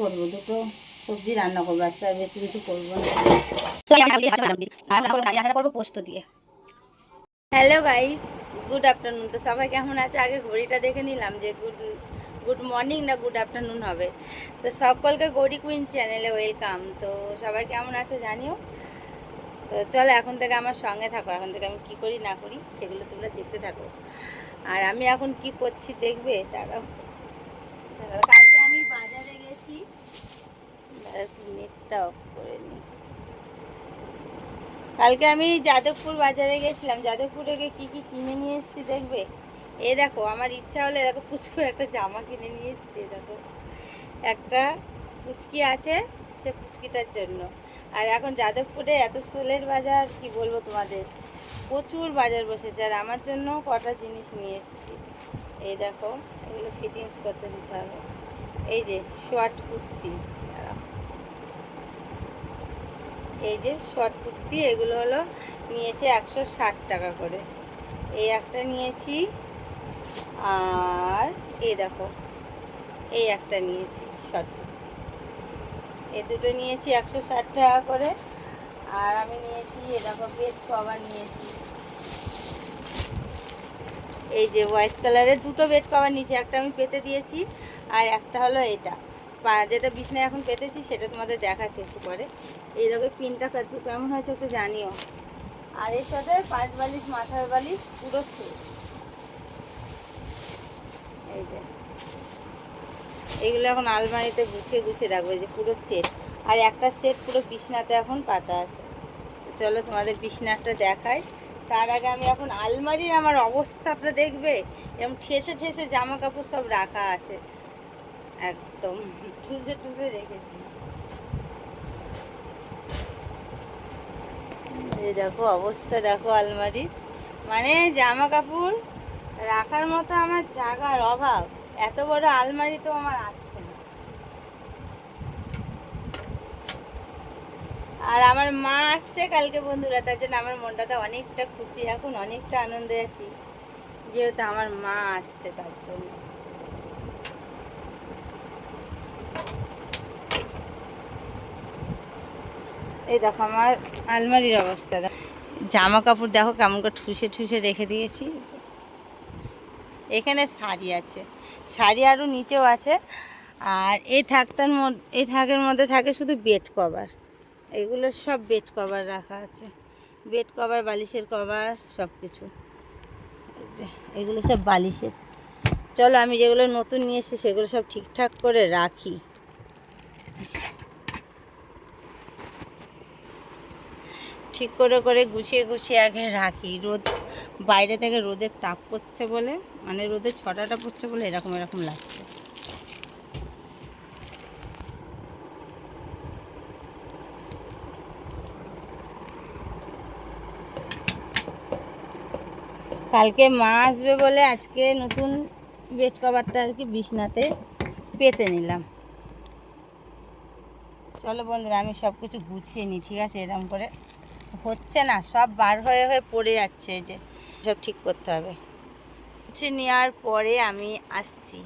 করব দুটো সবজি রান্না করব আজকে আর বেশি কিছু করব না। করব পোস্ত দিয়ে। হ্যালো গাইস গুড আফটারনুন তো সবাই কেমন আছে? আগে ঘড়িটা দেখে নিলাম যে গুড গুড মর্নিং না গুড আফটারনুন হবে। তো সকলকে গৌরী কুইন চ্যানেলে ওয়েলকাম তো সবাই কেমন আছে জানিও? তো চলো এখন থেকে আমার সঙ্গে থাকো। এখন থেকে আমি কি করি না করি সেগুলো তোমরা দেখতে থাকো। আর আমি এখন কি করছি দেখবে? তারা কালকে আমি বাজারে গেছি নেটটা অফ করে নিই কালকে আমি যাদবপুর বাজারে গেছিলাম। যাদবপুরে গিয়ে কী কী কিনে নিয়ে এসেছি দেখবে? এ দেখো, আমার ইচ্ছা হলে এরকম পুচকু একটা জামা কিনে নিয়ে এসেছি দেখো। একটা পুচকি আছে, সে পুচকিটার জন্য। আর এখন যাদবপুরে এত সোলের বাজার, কি বলব তোমাদের? প্রচুর বাজার বসেছে, আর আমার জন্য কটা জিনিস নিয়ে এসেছি। এই দেখো, এগুলো ফিটিংস করতে দিতে হবে। এই যে শর্ট কুর্তি। এই যে শর্ট কুর্তি, এগুলো হলো নিয়েছে একশো ষাট টাকা করে। এই একটা নিয়েছি, আর এই দেখো, এই একটা নিয়েছি শর্ট কুর্তি। এই দুটো নিয়েছি একশো ষাট টাকা করে, আর আমি নিয়েছি এ দেখো বেড কভার নিয়েছি। এই যে হোয়াইট কালারের দুটো বেড কভার নিয়েছি, একটা আমি পেতে দিয়েছি, আর একটা হলো এটা। যেটা বিছনায় এখন পেতেছি, সেটা তোমাদের দেখাচ্ছি একটু পরে। এই দেখো, পিনটা কেমন হয়েছে একটু জানিও। আর এর সাথে পাঁচ বালিশ, মাথার বালিশ, পুরো সেট এই যে। এইগুলো এখন আলমারিতে গুছিয়ে গুছিয়ে রাখব যে পুরো সেট। আর একটা সেট পুরো বিছনাতে এখন পাতা আছে। চলো তোমাদের বিছনাটা দেখাই। তার আগে আমি এখন আলমারির আমার অবস্থাটা দেখবে। এরকম ঠেসে ঠেসে জামা কাপড় সব রাখা আছে। একদম। ঠুসে ঠুসে রেখেছি। দেখো, অবস্থা দেখো আলমারির। মানে জামা কাপড় রাখার মতো আমার জায়গার অভাব। এত বড় আলমারি তো আমার আছে না। আর আমার মা আসছে কালকে বন্ধুরা, তার জন্য আমার মনটাতে অনেকটা খুশি, এখন অনেকটা আনন্দে আছি। যেহেতু আমার মা আসছে তার জন্য। এই দেখো আমার আলমারির অবস্থা। জামা কাপড় দেখো কেমন করে ঠুসে ঠুসে রেখে দিয়েছি। এখানে শাড়ি আছে। শাড়ি আরও নিচেও আছে। আর এই থাকতার মধ্যে এই থাকের মধ্যে থাকে শুধু বেড কভার। এগুলো সব বেড কভার রাখা আছে। বেড কভার, বালিশের কভার সব কিছু এগুলো সব বালিশের। চলো আমি যেগুলো নতুন নিয়ে এসেছি সেগুলো সব ঠিকঠাক করে রাখি। ঠিক করে করে গুছিয়ে গুছিয়ে আগে রাখি। রোদ বাইরে থেকে রোদের তাপ পড়ছে বলে মানে রোদের ছটাটা পড়ছে বলে এরকম এরকম লাগছে। কালকে মা আসবে বলে আজকে নতুন বেড কভারটা আর কি বিছনাতে পেতে নিলাম। চলো বন্ধুরা, আমি সব কিছু গুছিয়ে নিই, ঠিক আছে? এরকম করে। হচ্ছে না সব বার হয়ে হয়ে পড়ে যাচ্ছে এই যে। সব ঠিক করতে হবে। গুছিয়ে নেওয়ার পরে আমি আসছি।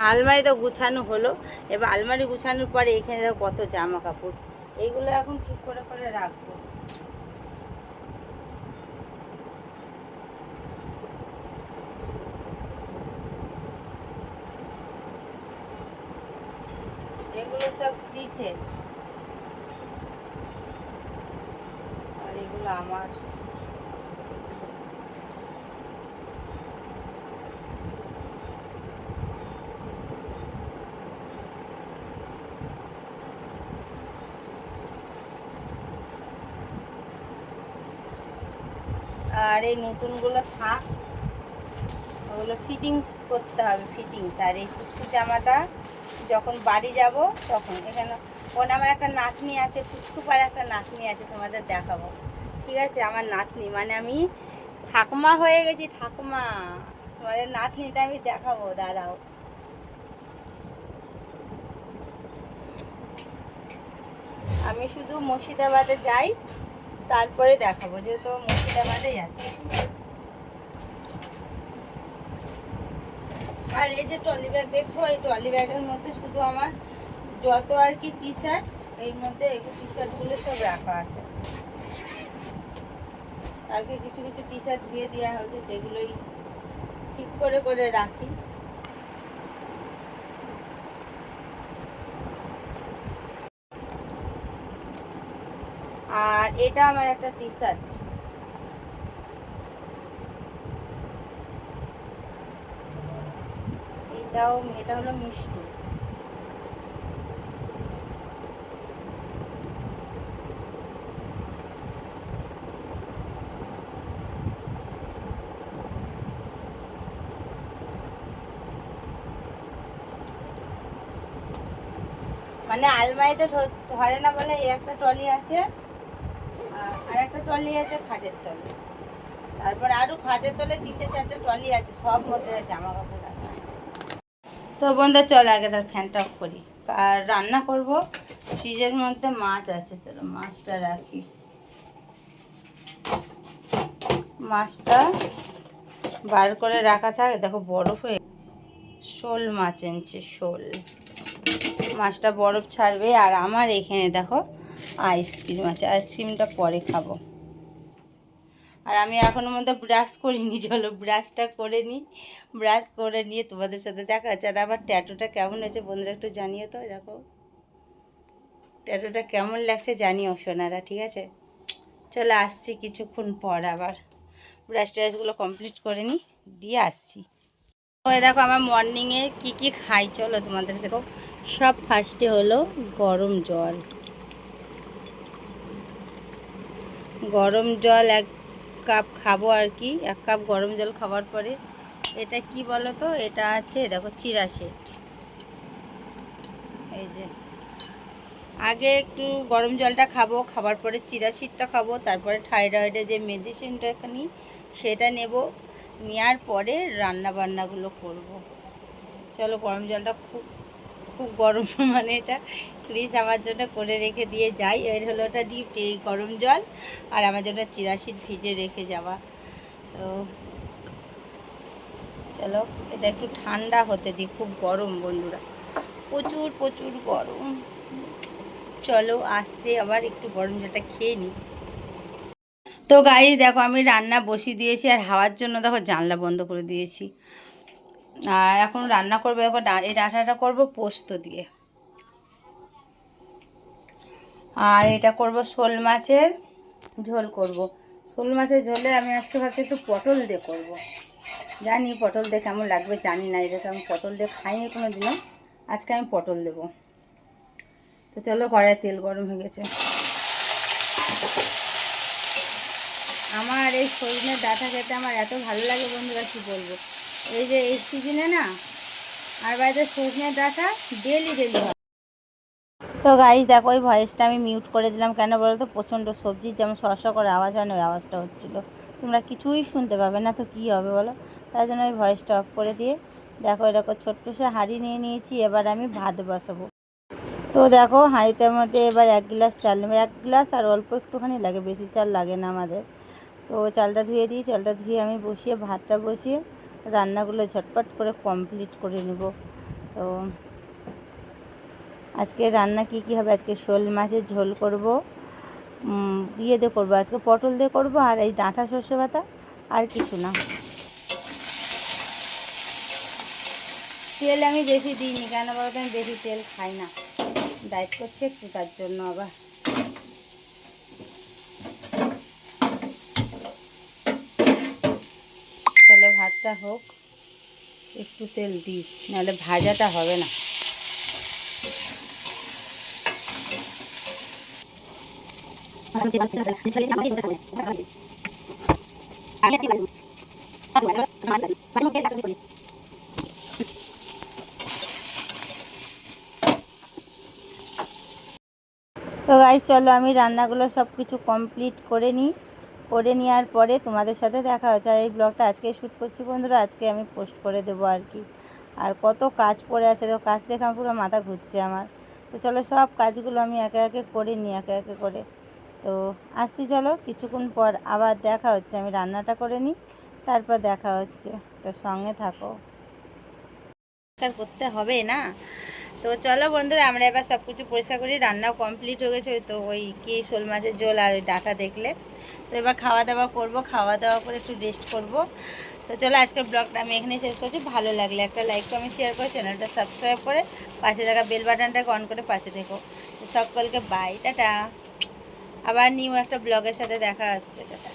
আলমারি তো গুছানো হলো এবার আলমারি গুছানোর পরে এখানে কত জামা কাপড় এইগুলো এখন ঠিক করে করে রাখব। এগুলো সব পিসের আর আমার। আর এই নতুনগুলো থাক, ওগুলো ফিটিংস করতে হবে ফিটিংস আর এই কুচকু জামাটা যখন বাড়ি যাব তখন, এখানে, ওখানে আমার একটা নাতনি আছে পুচকুপার একটা নাতনি আছে, তোমাদের দেখাবো। ঠিক আছে, আমার নাতনি মানে আমি ঠাকুমা হয়ে গেছি, ঠাকুমা। তোমাদের নাতনিটা আমি দেখাবো, দাঁড়াও। আমি শুধু মুর্শিদাবাদে যাই, তারপরে দেখাবো, যেহেতু মুর্শিদাবাদেই আছে। আর এই যে ট্রলি ব্যাগ, দেখছ, এই ট্রলি ব্যাগের মধ্যে শুধু আমার যত আর কি টি শার্ট এর মধ্যে এগুলো টি শার্টগুলো সব রাখা আছে। কালকে কিছু কিছু টি শার্ট ধুয়ে দেওয়া হয়েছে, সেগুলোই ঠিক করে করে রাখি। আর এটা আমার একটা টি শার্ট এটাও, এটা হলো মিষ্টুর। মানে আলমারিতে ধর- না বলে এই একটা ট্রলি আছে আর একটা ট্রলি আছে খাটের তলে। তারপর আরও খাটের তলে তিনটে চারটে ট্রলি আছে, সব মধ্যে জামা কাপড় রাখা আছে। তো বন্ধু, চল আগে তার ফ্যানটা অফ করি। আর রান্না করব, ফ্রিজের মধ্যে মাছ আছে, চলো মাছটা রাখি। মাছটা বার করে রাখা থাক, দেখো বরফ হয়ে শোল মাছ এনেছে, শোল। মাছটা বরফ ছাড়বে আর আমার এখানে দেখো আইসক্রিম আছে। আইসক্রিমটা পরে খাব। আর আমি এখনও মধ্যে ব্রাশ করিনি, চলো ব্রাশটা করে নিই। ব্রাশ করে নিয়ে তোমাদের সাথে দেখা যাচ্ছে আর আমার ট্যাটুটা কেমন হয়েছে বন্ধুরা একটু জানিও তো, দেখো। ট্যাটুটা কেমন লাগছে জানিও সোনারা, ঠিক আছে? চলো আসছি কিছুক্ষণ পর আবার। ব্রাশ ট্রাশগুলো কমপ্লিট করে নিই, দিয়ে আসছি। ওই দেখো আমার মর্নিংয়ে কি কি খাই, চলো তোমাদেরকে দেখো সব ফার্স্টে হলো গরম জল। গরম জল এক কাপ খাব আর কি, এক কাপ গরম জল খাওয়ার পরে, এটা কি বলো তো এটা আছে, দেখো চিরা সেট। এই যে। আগে একটু গরম জলটা খাব খাবার পরে চিরা শিটটা খাব, তারপরে থাইরয়েডে যে মেডিসিনটা নিই, সেটা নেব। নেওয়ার পরে রান্না বান্নাগুলো করব। চলো গরম জলটা খুব খুব গরম মানে এটা ফ্রিজ আমার জন্য করে রেখে দিয়ে যাই। এর হলো ওটা ডিপ এই গরম জল, আর আমার জন্য চিরাশিট ভিজে রেখে যাওয়া। তো চলো, এটা একটু ঠান্ডা হতে দিই, খুব গরম বন্ধুরা। প্রচুর প্রচুর গরম। চলো, আসছে আবার, একটু গরম জলটা খেয়ে নিই। তো গাই দেখো আমি রান্না বসিয়ে দিয়েছি, আর হাওয়ার জন্য দেখো জানলা বন্ধ করে দিয়েছি। আর এখন রান্না করব ডা- এই ডাঁটাটা করব পোস্ত দিয়ে। আর এটা করব শোল মাছের ঝোল করব। শোল মাছের ঝোলে আমি আজকে ভাবছি একটু পটল দিয়ে করব। জানি পটল দিয়ে কেমন লাগবে, জানি না এটা আমি পটল দিয়ে খাইনি কোনো দিনও আজকে আমি পটল দেবো। তো চলো কড়াই তেল গরম হয়ে গেছে। আমার এই সজনের ডাঁটা খেতে আমার এত ভালো লাগে বন্ধুরা, কী বলব? এই যে এই সিজনে না, আর বাড়িতে সজনের ডাটা ডেলি ডেলি হয়। তো গাইজ দেখো, ওই ভয়েসটা আমি মিউট করে দিলাম। কেন বলো তো? প্রচণ্ড সবজির যেমন শসা করে আওয়াজ হয় না, ওই আওয়াজটা হচ্ছিল। তোমরা কিছুই শুনতে পাবে না, তো কী হবে বলো? তাই জন্য ওই ভয়েসটা অফ করে দিয়ে, দেখো এরকম ছোট্ট সে হাঁড়ি নিয়ে নিয়েছি, এবার আমি ভাত বসাবো। তো দেখো, হাঁড়িতে মধ্যে এবার এক গ্লাস চাল নেব। এক গ্লাস আর অল্প একটুখানি লাগে, বেশি চাল লাগে না আমাদের। তো চালটা ধুয়ে দিই, চালটা ধুয়ে আমি বসিয়ে, ভাতটা বসিয়ে রান্নাগুলো ঝটপট করে কমপ্লিট করে নেব। তো আজকে রান্না কি কি হবে? আজকে শোল মাছের ঝোল করব ইয়ে দিয়ে করব, আজকে পটল দিয়ে করব আর এই ডাঁটা সর্ষে বাটা আর কিছু না। তেল আমি বেশি দিইনি কেন বলতো আমি বেশি তেল খাই না। ডায়েট করছি একটু তার জন্য আবার চলো ভাতটা হোক, একটু তেল দিই, নাহলে ভাজাটা হবে না। তো গাইজ চলো আমি রান্নাগুলো সব কিছু কমপ্লিট করে নিই। করে নেওয়ার পরে তোমাদের সাথে দেখা হচ্ছে আর এই ব্লগটা আজকে শ্যুট করছি বন্ধুরা, আজকে আমি পোস্ট করে দেবো আর কি। আর কত কাজ পড়ে আছে তো কাজ দেখে আমার পুরো মাথা ঘুরছে আমার। তো চলো সব কাজগুলো আমি একে একে করে নিই, একে একে করে। তো আসছি চলো, কিছুক্ষণ পর আবার দেখা হচ্ছে, আমি রান্নাটা করে নিই, তারপর দেখা হচ্ছে। তো সঙ্গে থাকো। করতে হবে না? তো চলো বন্ধুরা, আমরা এবার সব কিছু পরিষ্কার করি। রান্নাও কমপ্লিট হয়ে গেছে। তো ওই কি শোল মাছের ঝোল আর ওই ডাটা দেখলে। তো এবার খাওয়া দাওয়া করব। খাওয়া দাওয়া করে একটু রেস্ট করব। তো চলো, আজকের ব্লগটা আমি এখানেই শেষ করছি। ভালো লাগলে একটা লাইক কমেন্ট শেয়ার করে চ্যানেলটা সাবস্ক্রাইব করে পাশে থাকা বেল বাটনটাকে অন করে পাশে দেখো সকলকে বাই টাটা। আবার নিউ একটা ব্লগের সাথে দেখা হচ্ছে। টাটা।